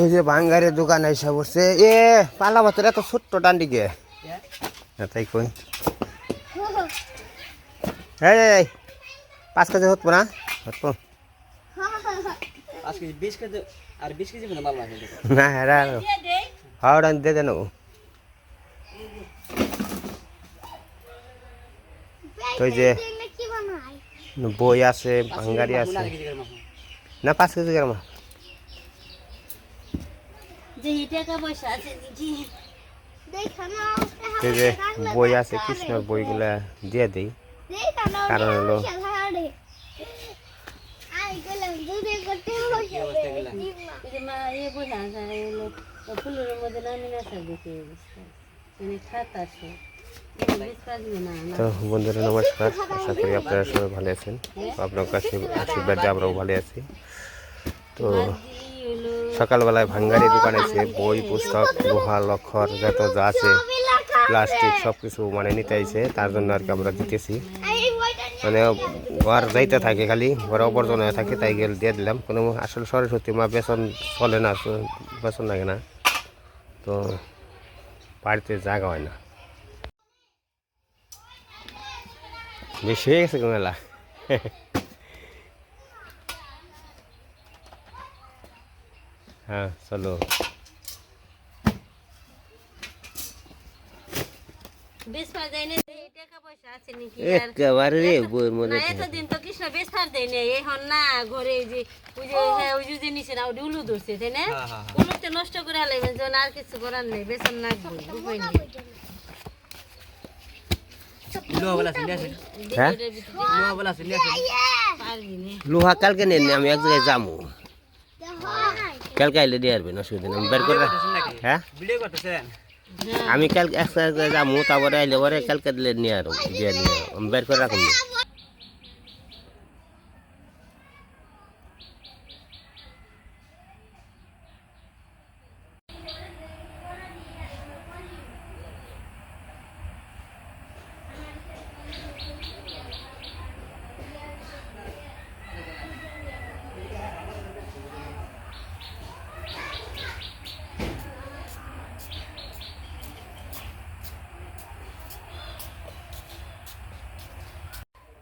তো যে বাঙ্গারের দোকান এসে বসছে এ পালা ভাতের এত ছোট্ট ডান্ডিকে। তাই কই। এই পাঁচ কেজি হতো না? হতো আজকে বিশ কেজি আর বিশ কেজি মনে মাল লাগে না হ্যাঁ হাওড়া দিয়ে দেন তো এই যে বই আছে বাঙ্গারি আছে। না পাঁচ কেজি গ্রাম যে টাকা পয়সা আছে জি এই যে বই আছে কৃষ্ণর বইগুলা দিয়ে দিই। কারণ হলো মানে তো বন্ধুরা নমস্কার। আশা করি আপনারা সবাই ভালো আছেন। আপনার কাছে আশীর্বাদ যে আমরাও ভালো আছি। তো সকালবেলায় ভাঙ্গারি দোকান আছে, বই, পুস্তক, লোহা, লক্ষর, যত যা আছে, প্লাস্টিক সব কিছু মানে নিতে আইছে, তার জন্য আর কি আমরা দিতেছি। মানে ঘর যাইতে থাকে খালি, ঘরে অবর্জন থাকে, তাই গেলে দিয়ে দিলাম। কোনো আসলে সরস্বতী মা বেসন চলে না বেসন লাগে না। তো বাড়িতে জায়গা হয় না। বেশি হয়ে গেছে মেলা। হ্যাঁ চলো। না একেবারে রে বইয়ের না মধ্যে এতদিন তো কৃষ্ণ বেশ পার দেয় না এখন না ঘরে যে ওই যে হ্যাঁ। ওই যে নিচে না ওটা উলু ধরছে তাই না? হ্যাঁ, হ্যাঁ, উলুতে নষ্ট করে আলাইবেন যখন আর কিছু করার নেই বেতন লাগবে উপায় নেই হ্যাঁ? না। লোহা কালকে নেন আমি এক জায়গায় যাব। কালকে আইলে দিয়ে আসবেন অসুবিধা নেই। আমি বের করে হ্যাঁ? আমি কালকে এক জায়গায় যাব তারপরে আইলে পরে কালকে দিলে নিয়ে আরও দিয়ে নিয়ে আমি বের করে রাখুন।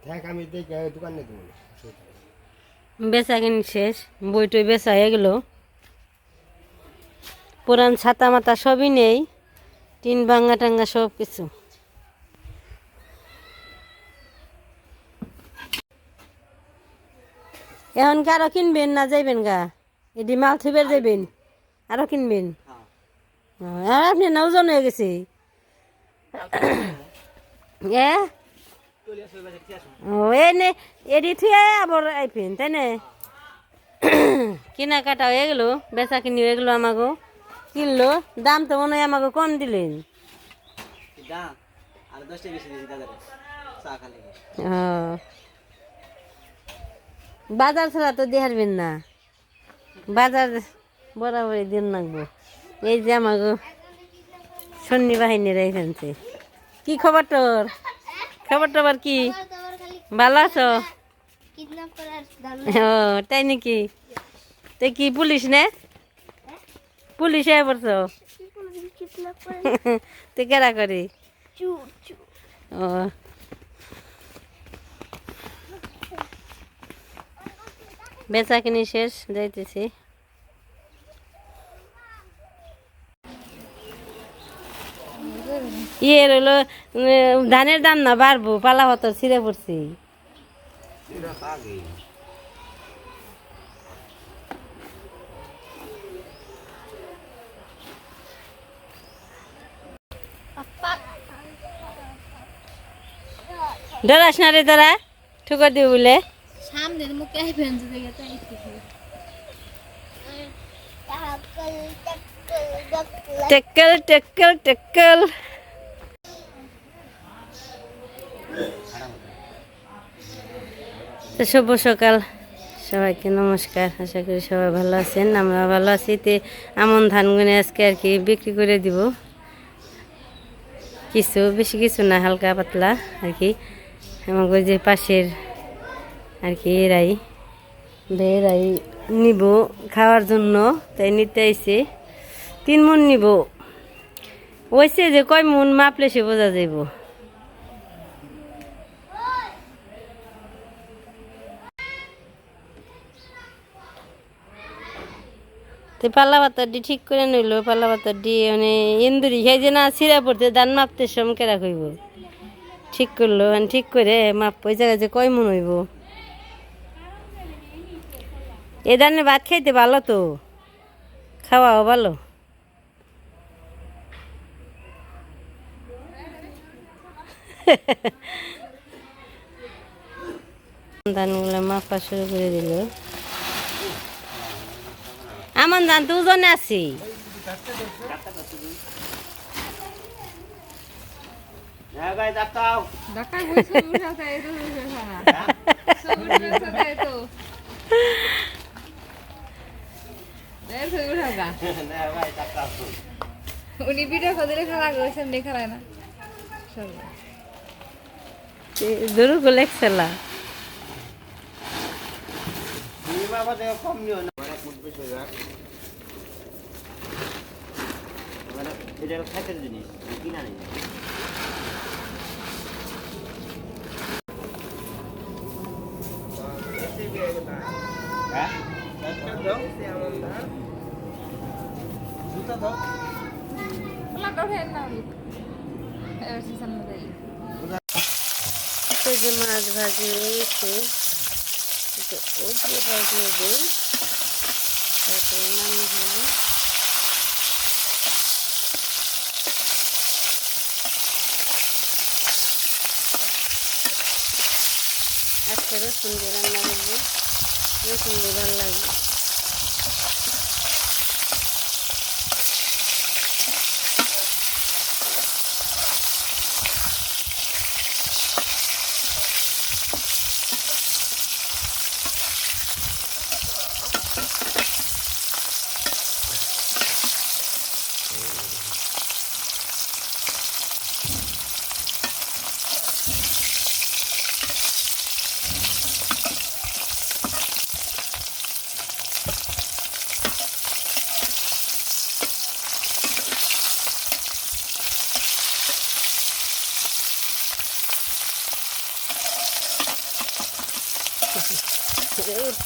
না। আমি দেখি দেবো বেচা কিনি শেষ বইটই বেচা হয়ে গেল। পুরান ছাতা মাতা সবই নেই টিন ভাঙ্গা টাঙ্গা সব কিছু। এখন কি আরও কিনবেন না যাইবেন গা? এটি মাল থুবের যাইবেন আরও কিনবেন। হ্যাঁ। আর আপনি নজন হয়ে গেছে। এ? বাজার কি এনে এডি থুয়ে আবার আইপেন তাই না? কিনা কাটা হয়ে গেলো বেচা কিনি হয়ে গেলো আমাকে কিনলো দাম তো মনে হয় আমাকে কম দিলেন। ও। বাজার ছাড়া তো দেখারবেন না। বাজার বরাবরই দিন লাগবো। এই যে আমাকে সন্নি বাহিনীরা এখানছে কি খবর তোর? খবর টবর কি ভালো আছো? ও তাই নাকি? তাই কি পুলিশ নে? পুলিশ হয়ে পড়ছো? তুই কেরা করি? ও। বেচা কিনি শেষ যাইতেছি। ইয়ে রইল উম, ধানের দাম না বাড়বো পালা হতর ছিঁড়ে পড়ছি। ডরাস না রে তোরা ঠুকর দিও বলে। সামনের মুখে আইবেন যদি গেতে টেক্কেল টেক্কেল টেক্কেল। তো শুভ সকাল। সবাইকে নমস্কার। আশা করি সবাই ভালো আছেন আমরা ভালো আছি। তে আমন ধানগুনে আজকে আর কি বিক্রি করে দিব। কিছু, বেশি কিছু না, হালকা পাতলা আর কি। আমাকে যে পাশের আর কি এরাই বেরাই নিব খাওয়ার জন্য, তাই নিতে আইছে। তিন মন নিব। ওইসে যে কয় মন মাপলে সে বোঝা যাইব। তো পাল্লা পাতারটি ঠিক করে নইল পাল্লা পাতারটি মানে ইন্দুরি খাই যে না সিরা পড়তে দান মাপতে সমকে রাখইব ঠিক করল মানে ঠিক করে মাপ, ওই জায়গায় যে কয় মন হইব? এ ধানের ভাত খাইতে ভালো তো? খাওয়াও ভালো? ধানগুলো মাপা শুরু করে দিল। আমার ধান তো ওজনে আছি হ্যাঁ হ্যাঁ উনি ভিডিও করে খারাপ করেছেন দেখা না। গোলে খেলা। বাবা কম নিও হয়ে যায় মানে এটা খাইতে জিনিস কিনা নেই। হ্যাঁ? জুতা দাও দেই তো যে মাছ ভাজি হয়ে গেছে ভাজিয়ে দিই তারপরে নামিয়ে দিলাম আজকে রসুন দিয়ে রান্না করব রসুন দিয়ে ভালো লাগবে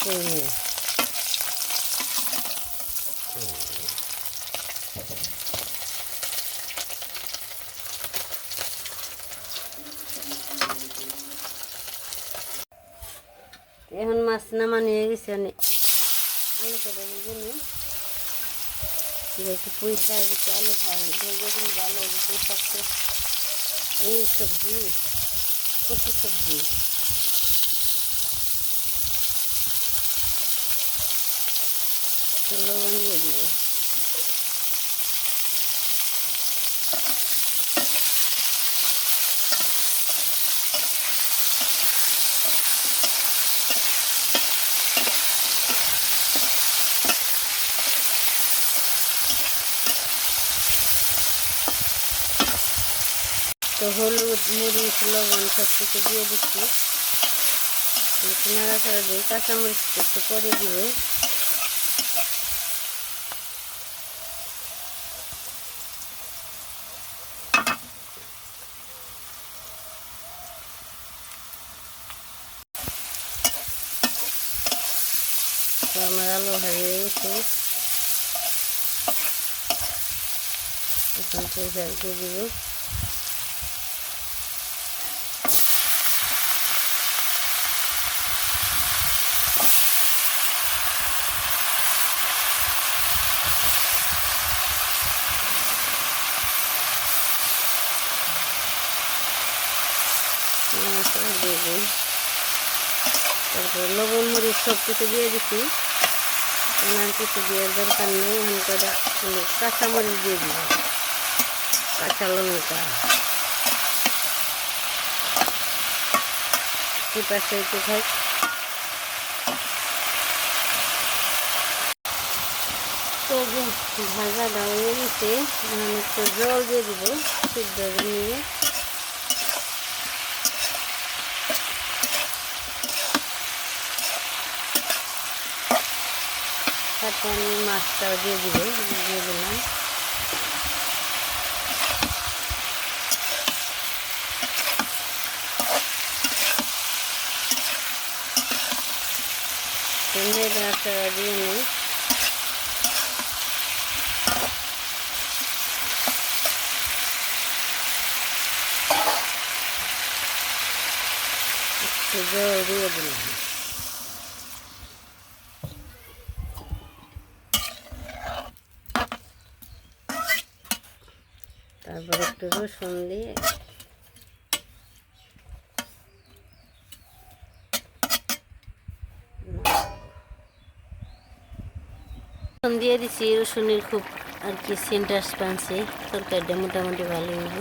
এখন মাছ নামানো হয়ে গেছে অনেক। আলু করে জন্য একটু শাক একটু আলু ভালো দিলে ভালো পুঁই এই সবজি কচু সবজি। একটু লবণ দিয়ে দিব তো হলুদ মরিচ লবণ সব কিছু দিয়ে দিচ্ছি একটু নাড়াচাড়া দিই কাঁচামরিচ একটু করে দিব তো আমার আলু গেছে এখন পয়সা দিয়ে দিব তারপর লবণ সব কিছু দিয়ে দিচ্ছি আর কিছু দেওয়ার দরকার নেই এখন কটা কাঁচা দিয়ে দিব, কাঁচা লঙ্কা। পাশে একটু খাই? তো ভাজা গেছে, এখন একটু জল দিয়ে দিব, সিদ্ধ নিয়ে। তো আমি মাছটাও দিয়ে দিব দিয়ে দিলাম মেয়েদ মাছটা দিয়ে নিই একটু জল দিয়ে দিলাম তারপর একটু রসুন দিয়ে রসুন দিয়ে দিছি, রসুনের খুব আর কি সেন্টার পানছে তরকারিটা মোটামুটি ভালো হইব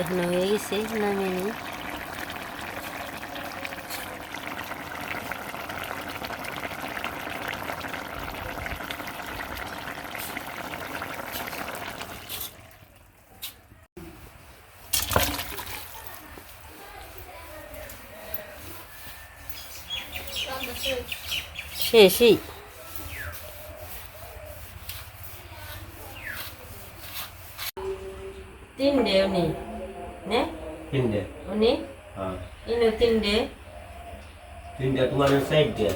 এখন হয়ে গেছে, নামিয়ে নিই। শেষই। তিনটে উনি নে? তিনটে উনি? হ্যাঁ। ইনু তিনটে তিনটে তোমার চারটে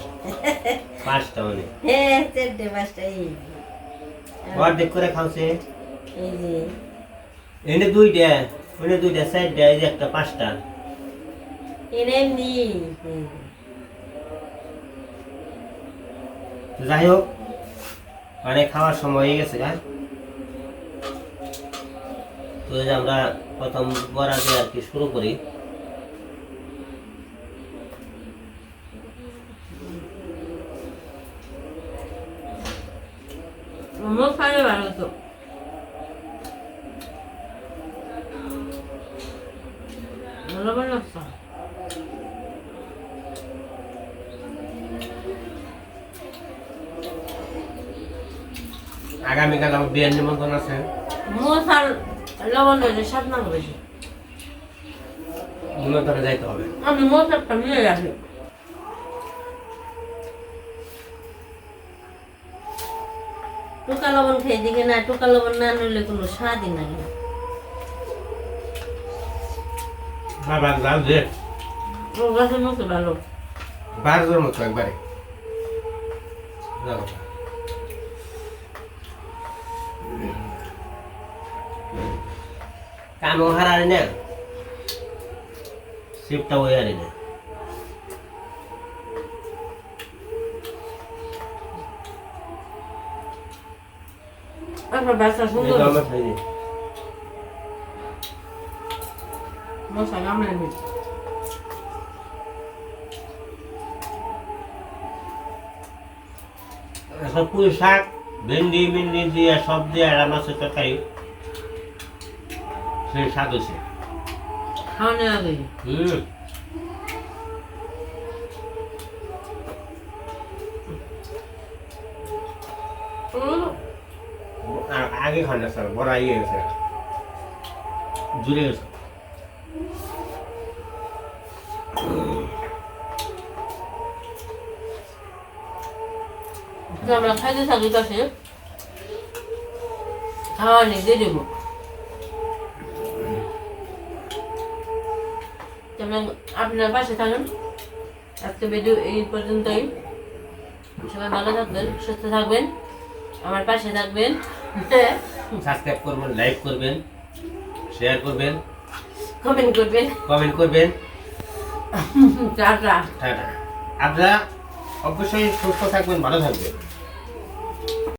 পাঁচটা হ্যাঁ চারটে পাঁচটা এই অর্ধেক করে খাওছে। এই যে। এনে দুইটা ওনে দুইটা এই যে একটা পাঁচটা। এনে এমনি হুম। তো যাই হোক মানে খাওয়ার সময় হয়ে গেছে হ্যাঁ? তো আমরা প্রথম বড়া দিয়ে আর কি শুরু করি। ভালো তো ভালো বানাচ্ছ আগামীকাল আমার বিয়ের নিমন্ত্রণ আছে? লবণ হয়েছে স্বাদ না বেশি নিমন্ত্রণে যাইতে হবে। আমি নিয়ে রাখি টুকা লবণ খেয়ে দিকে না টুকা লবণ না নিলে কোনো স্বাদই লাগে না বাবা যাও যে ও গাছের মতো ভালো। বারোর মতো একবারে। যাও। সুন্দর। এটা আমার খাই মশা কামড়ে নি সব শাক ভেন্ডি মেন্ডি দিয়ে সব দিয়ে মাছের তরকারি। সেই স্বাদ হয়েছে খাওয়ানো আগে হুম আর আগে খান না স্যার বড় ইয়ে গেছে জুড়ে গেছে আমরা খাইতে থাকি কাছে খাওয়া নেই দিয়ে দেবো তোমরা আপনার পাশে থাকেন। আজকে ভিডিও এই পর্যন্তই। সবাই ভালো থাকবেন সুস্থ থাকবেন আমার পাশে থাকবেন। সাবস্ক্রাইব করবেন লাইক করবেন শেয়ার করবেন কমেন্ট করবেন। কমেন্ট করবেন। টাটা। টাটা। আপনারা অবশ্যই সুস্থ থাকবেন ভালো থাকবেন।